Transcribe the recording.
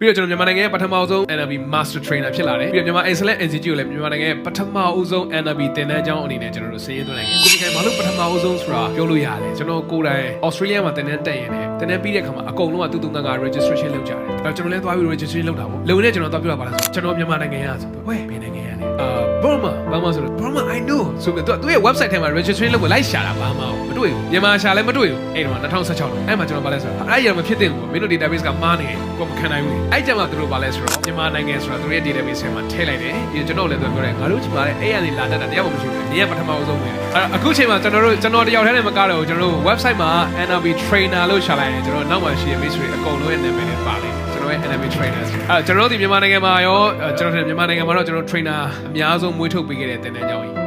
ပြီးတော့ကျွန်တော်မြန်မာနိုင်ငံရဲ့ပထမဆုံး NLP Master Trainer ဖြစ်လာတယ်ပြီးတော့မြန်မာ Excellent Institute ကိုလည်းမြန်မာနိုင်ငံရဲ့ပထမအဦးဆုံး NLP သင်တန်းကျောင်းအနေနဲ့ကျွန်တော်တို့ဆင်းရဲသွင်းနိုင်တယ်ကိုဒီခိုင်ဘာလို့ပထမအဦးဆုံးဆိုတာပြောလို့ရတယ်ကျွန်တော်ကိုယ်တိုင် Australia မှာသင်တန်းတက်ရင်လည်းသင်တန်းပြီးတဲ့အခါမှာအကုန်လုံးကတူတူငါငါ registration လုပ်ကြတယ်အဲ့တော့ကျွန်တော်လည်းသွားပြီး registration လုပ်တာပေါ့လုံနဲ့ကျွန်တော်သွားပြောတာပါလားဆိုကျွန်တော်မြန်မာနိုင်ငံရဆိုဝဲဘယ်နိုင်ငံရလဲအာ Burma Burma ဆိုတော့ Burma I know ဆိုပြီးတော့သူရဲ့ website ထဲမှာ registration လုပ်ကိုလိုက်ရှာတာဘာမှမတွေ့ဘူးမြန်မာရှာလည်းမတွေ့ဘူးအဲ့တော့2016တော့အဲ့မှာကျွန်တော်ဗာလဲဆိုတော့အဲ့ရမဖြစ်သင့်ဘူးမင်းတို့ database ကမှားနေတယ်ကိုမခံနိုင်ဘူးအဲ့ကြမှာသူတို့ဗာလဲဆိုတော့မြန်မာနိုင်ငံဆိုတာသူတို့ရဲ့ database ထဲမှာထည့်လိုက်တယ်ပြီးတော့ကျွန်တော်လည်းသူပြောတယ်ငါတို့ချင်ပါတယ်အဲ့ရနေလာတတ်တာတရားမှမရှိဘူးနေရပထမဆုံးပဲအဲ့တော့အခုချိန်မှာကျွန်တော်တို့ကျွန်တော်တယောက်တည်းနဲ့မကားတော့ဘူးကျွန်တော်တို့ website မှာ NLP trainer လို့ရှာလိုက်ရင်ကျွန်တော်နောက်မှာရှိတဲ့ mystery အကုန်လုံးရဲ့နာမည်နဲ့ပါလိမ့်မယ်ကျွန်တော်ရဲ့ NLP trainers အဲ့ကျွန်တော်တို့ဒီမြန်မာနိုင်ငံမှာရောကျွန်တော်ထင်မြန်မာနိုင်ငံမှာတော့ကျွန်တော် trainer အများဆုံးမွေးထုတ်ပေးခဲ့တဲ့တင်တန်းကြောင်းကြီး